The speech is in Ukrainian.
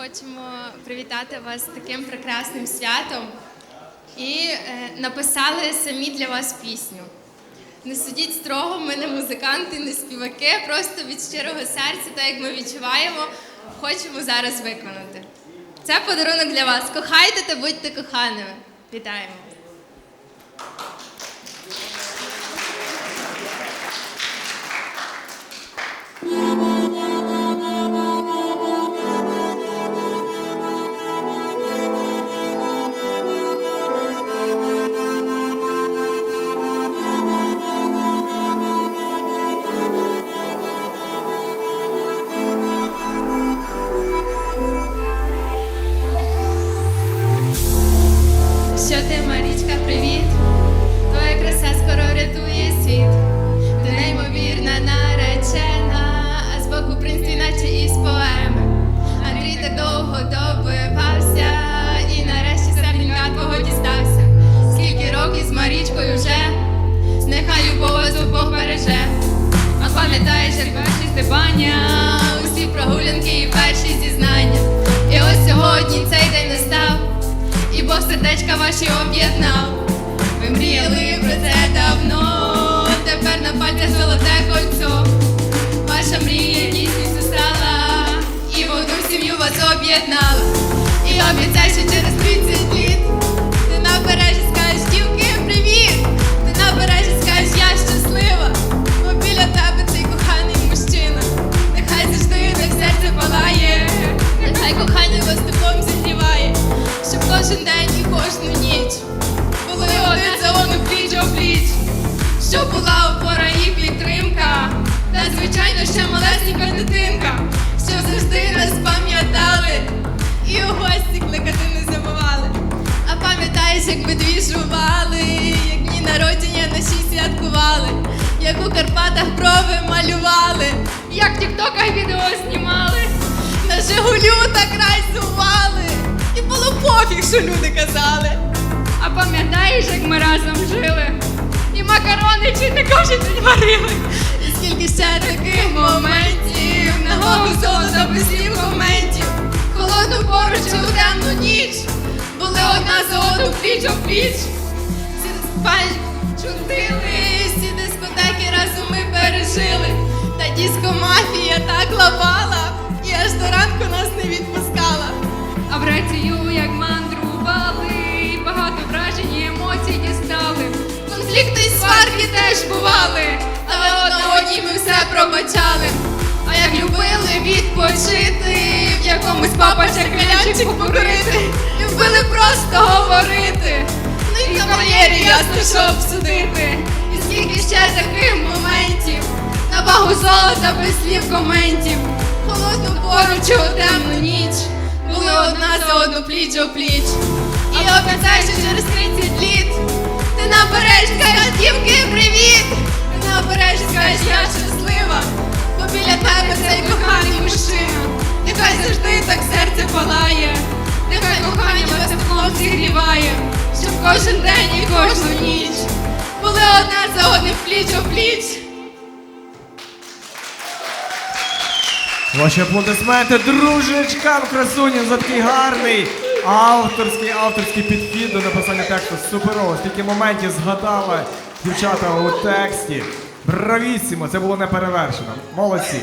хочемо привітати вас таким прекрасним святом і е, написали самі для вас пісню. Не судіть строго, ми не музиканти, не співаки, просто від щирого серця, так як ми відчуваємо, хочемо зараз виконати. Це подарунок для вас. Кохайте та будьте коханими. Вітаємо! Що ти, Марічка, привіт? Твоя краса скоро рятує світ. Ти неймовірна наречена, сердечка ваші у Карпатах брови малювали, як в тіктоках відео знімали. На Жигулю так райсували, і було пофіг, що люди казали. А пам'ятаєш, як ми разом жили? І макарони чи не кожен варили? І скільки ще таких моментів, на голову золота без слів коментів, холодну поруч у темну ніч, були одна за одну пліч о пліч. Чудили, пережили. Та диско мафія так лапала, і аж до ранку нас не відпускала. А в рацію як мандрували, багато вражень і емоцій дістали. Конфлікти й сварки теж бували, але одна одній ми все пробачали. А як любили відпочити, в якомусь папача калянчику покрити, любили просто говорити. Ну і кавалєрі ясно, що обсудити. Скільки ще таких моментів, на вагу золота без слів коментів, холодну поруч у темну ніч, були одна за одну пліч о пліч. І обіцяй, що через 30 літ. Ти наперед скажеш, дівки, привіт! Ти наперед скажеш, я щаслива, бо біля тебе цей коханий мужчина. Нехай завжди так серце палає, нехай кохання вас теплом зігріває, щоб кожен день і кожну ніч були одне за одним пліч о пліч. Ваші аплодисменти дружечкам красуням за такий гарний авторський авторський підхід до написання тексту. Суперово, стільки моментів згадала дівчата у тексті. Бравісімо, це було неперевершено. Молодці.